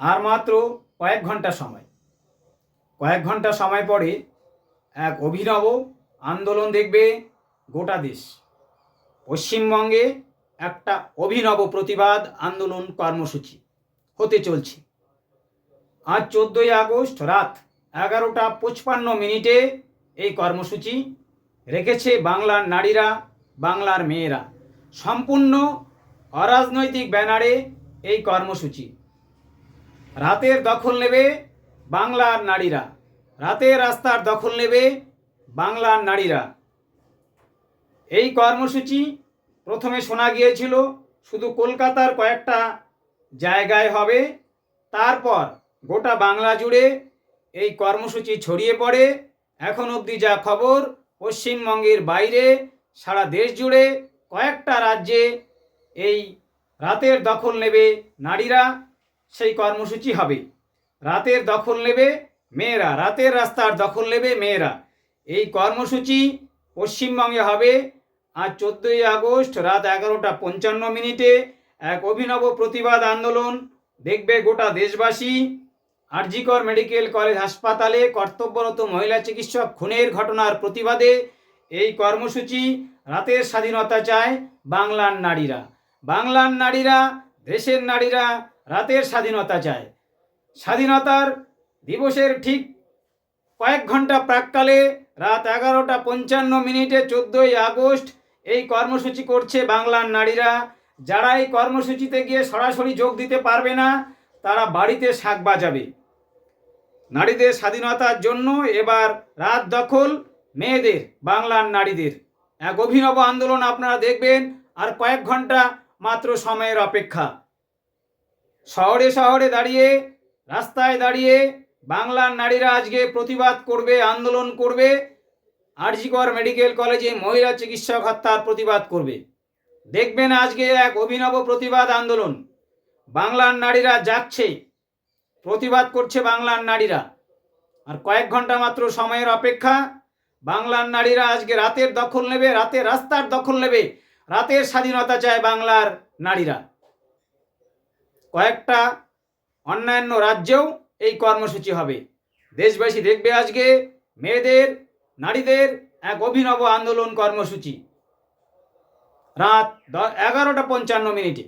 আর মাত্র কয়েক ঘণ্টা সময়। কয়েক ঘণ্টা সময় পরে এক অভিনব আন্দোলন দেখবে গোটা দেশ। পশ্চিমবঙ্গে একটা অভিনব প্রতিবাদ আন্দোলন কর্মসূচি হতে চলছে। আজ চোদ্দোই আগস্ট রাত এগারোটা পঁচপান্ন মিনিটে এই কর্মসূচি রেখেছে বাংলার নারীরা, বাংলার মেয়েরা। সম্পূর্ণ অরাজনৈতিক ব্যানারে এই কর্মসূচি। রাতের দখল নেবে বাংলার নারীরা। রাতের রাস্তার দখল নেবে বাংলার নারীরা। এই কর্মসূচি প্রথমে শোনা গিয়েছিল, শুধু কলকাতার কয়েকটা জায়গায় হবে। তারপর গোটা বাংলা জুড়ে এই কর্মসূচি ছড়িয়ে পড়ে। এখন অবধি যা খবর, পশ্চিমবঙ্গের বাইরে, সারা দেশ জুড়ে কয়েকটা রাজ্যে এই রাতের দখল নেবে নারীরা। সেই কর্মসূচি হবে। রাতের দখল নেবে মেয়েরা, রাতের রাস্তার দখল নেবে মেয়েরা। এই কর্মসূচি পশ্চিমবঙ্গে হবে আজ চোদ্দোই আগস্ট রাত এগারোটা পঞ্চান্ন মিনিটে এক অভিনব প্রতিবাদ আন্দোলন। দেখবে গোটা দেশবাসী। আরজিকর মেডিকেল কলেজ হাসপাতালে কর্তব্যরত মহিলা চিকিৎসক খুনের ঘটনার প্রতিবাদে এই কর্মসূচি রাতের স্বাধীনতা চায় বাংলার নারীরা। বাংলার নারীরা, দেশের নারীরা রাতের স্বাধীনতা চায়। স্বাধীনতার দিবসের ঠিক কয়েক ঘণ্টা প্রাককালে রাত এগারোটা পঞ্চান্ন মিনিটে চোদ্দোই আগস্ট এই কর্মসূচি করছে বাংলার নারীরা। যারা এই কর্মসূচিতে গিয়ে সরাসরি যোগ দিতে পারবে না, তারা বাড়িতে শাক বাজাবে। নারীদের স্বাধীনতার জন্য এবার রাত দখল মেয়েদের, বাংলার নারীদের। এক অভিনব আন্দোলন আপনারা দেখবেন, আর কয়েক ঘণ্টা মাত্র সময়ের অপেক্ষা। শহরে শহরে দাঁড়িয়ে, রাস্তায় দাঁড়িয়ে বাংলার নারীরা আজকে প্রতিবাদ করবে, আন্দোলন করবে, আরজিকর মেডিকেল কলেজে মহিলা চিকিৎসক হত্যার প্রতিবাদ করবে। দেখবেন আজকে এক অভিনব প্রতিবাদ আন্দোলন। বাংলার নারীরা যাচ্ছে, প্রতিবাদ করছে বাংলার নারীরা। আর কয়েক ঘণ্টা মাত্র সময়ের অপেক্ষা, বাংলার নারীরা আজকে রাতের দখল নেবে, রাতের রাস্তার দখল নেবে, রাতের স্বাধীনতা চায় বাংলার নারীরা। কয়েকটা অন্যান্য রাজ্যেও এই কর্মসূচি হবে। দেশবাসী দেখবে আজকে মেয়েদের, নারীদের এক অভিনব আন্দোলন কর্মসূচি। রাত এগারোটা পঞ্চান্ন মিনিটে।